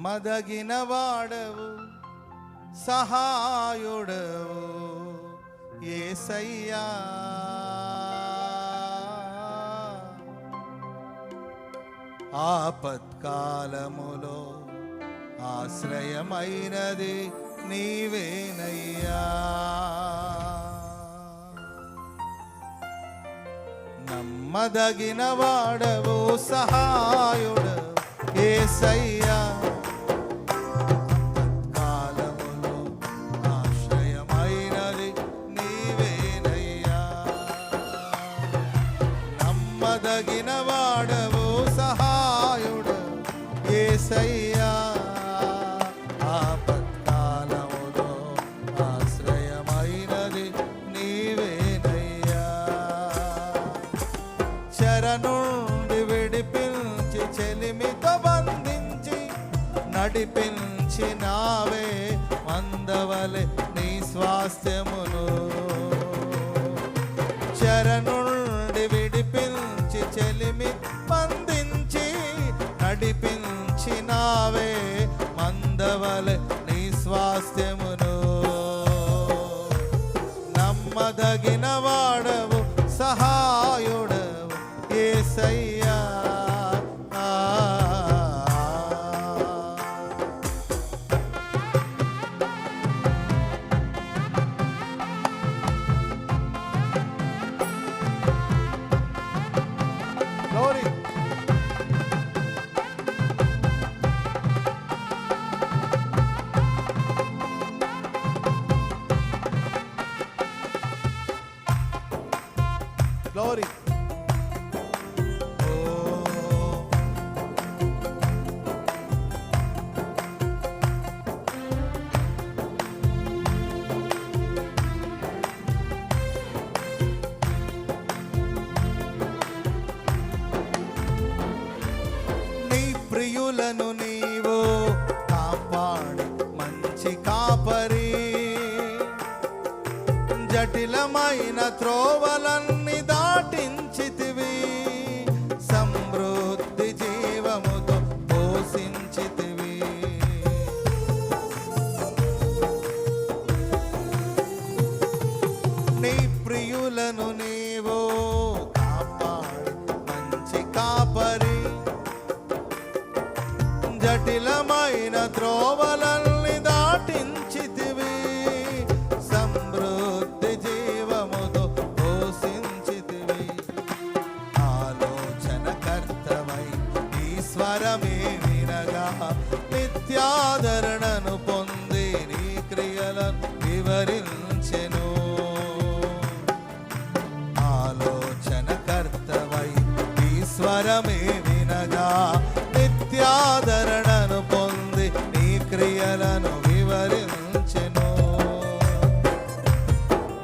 మదగిన వాడవు సహాయుడవు ఏసయ్యా. ఆపత్కాలములో ఆశ్రయమైనది నీవేనయ్యా. నమ్మదగిన వాడవు సహాయుడు ఏసయ్యా. ఏసయ్యా ఆపత్కాలములో ఆశ్రయమైనది నీవేనయ్యా. చెర నుండి విడిపించి చెలిమితో బంధించి నడిపించినావే మందవలె నీ స్వాస్థ్యమును. చెర విడిపించి చెలిమి బంధించి నావే మందవలె నీ స్వాస్థ్యము జటిలమైన త్రోవలన్నీ దాటించితివి. సమృద్ధి జీవముతో పోషించితివి. నీ ప్రియులను నీవో కాపాడి మంచి కాపరి. జటిలమైన త్రోవలల్ని ఈశ్వరమే వినగా నిత్యాదరణను పొంది నీ క్రియలను వివరించెను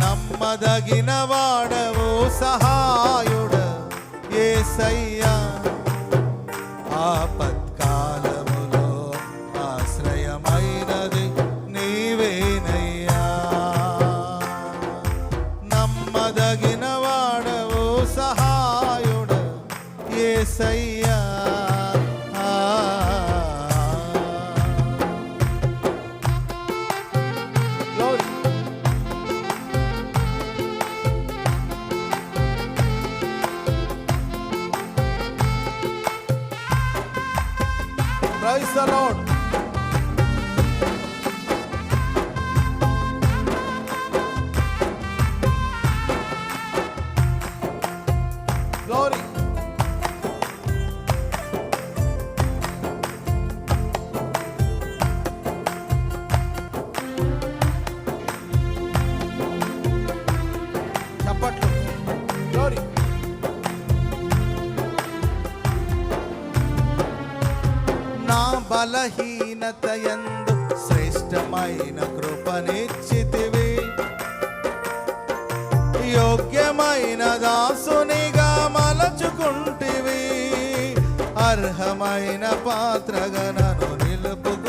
నమ్మదగిన వాడవు సహాయుడ ఏ సై ఏసయ్యా ఆ. Glory. Praise the Lord. బలహీనత ఎందు శ్రేష్టమైన కృపనిచ్చితివి. యోగ్యమైన దాసునిగా మలచుకుంటివి. అర్హమైన పాత్రగా నన్ను నిలుపుకుంటివి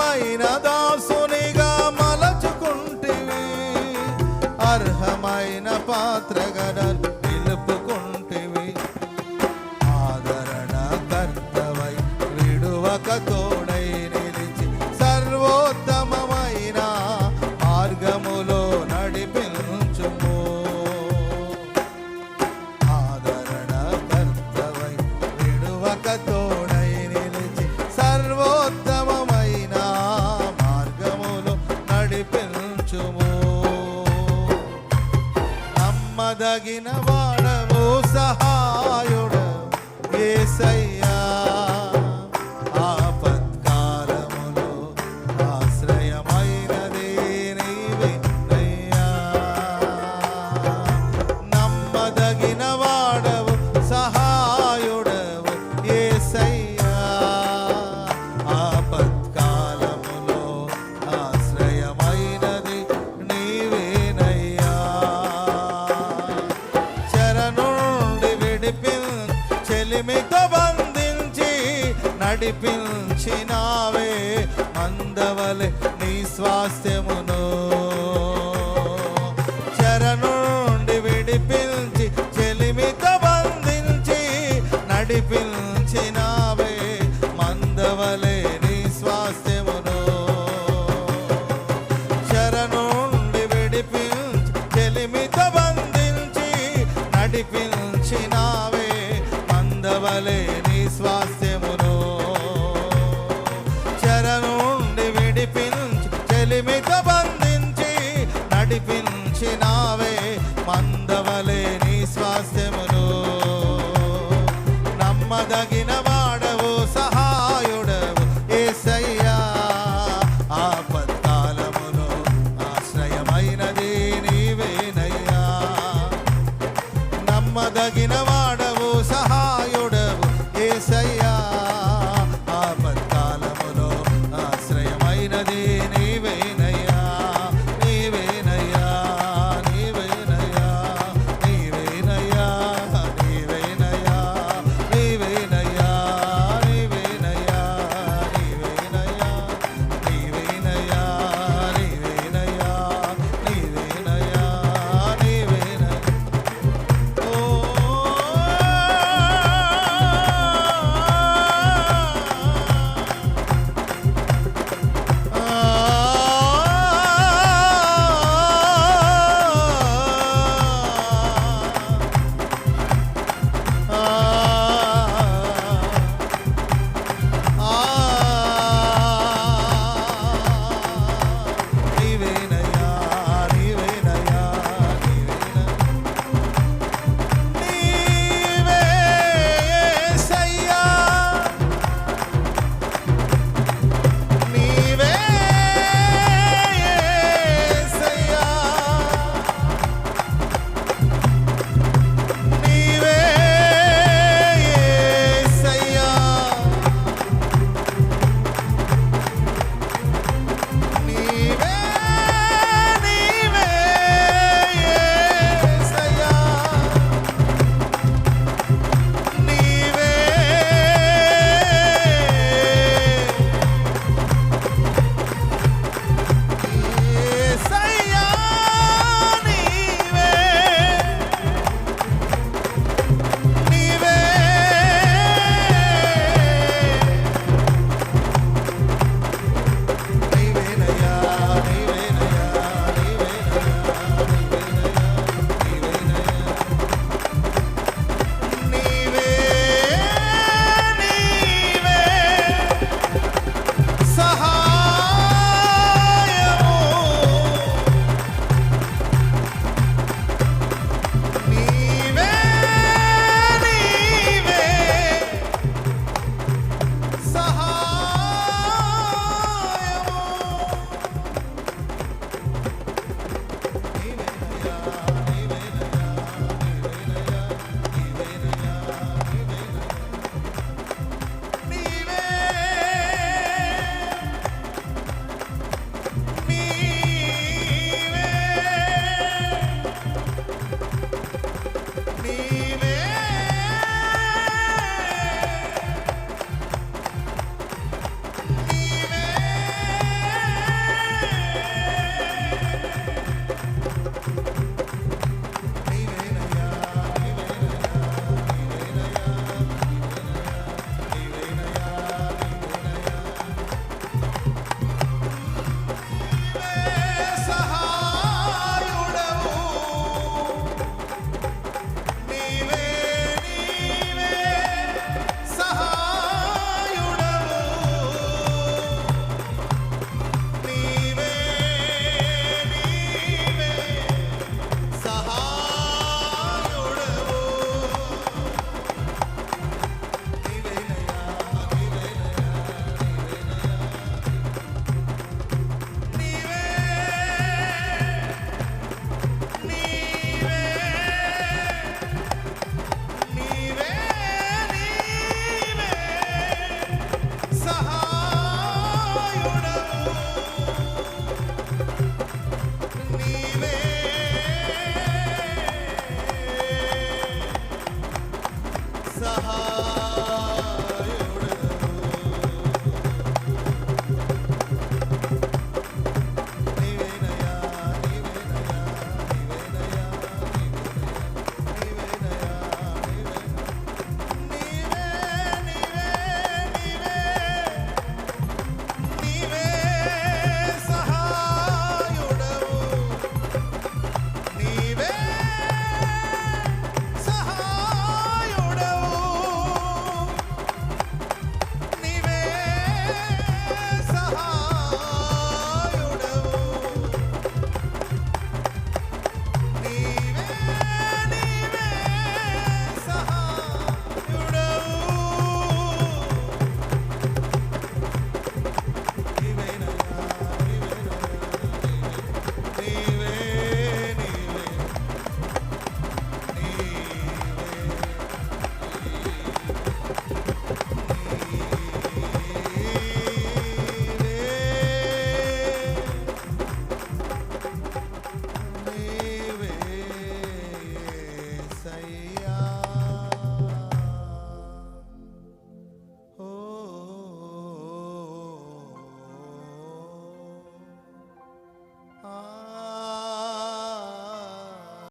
అర్హమైన దాసునిగా మలచుకుంటివి. అర్హమైన పాత్రగా నమ్మదగిన వాడవు సహా స్వాస్థ్యమును చెరనుండి విడిపించి చెలిమిత బంధించి నడిపించినావే మందవలె నీ స్వాస్థ్యమును. శరణుండి విడిపించి చెలిమితో బంధించి నడిపించినావే మందవలే నీ స్వాస్థ్యమును. శరణుండి విడిపించి చెలిమితో నడిచినావే మందవలే నీ స్వాస్థ్యములు. నమ్మదగిన వాడవు సహాయుడవు ఏసయ్యా. ఆపత్కాలమును ఆశ్రయమైనది నీవేనయ్యా. నమ్మదగిన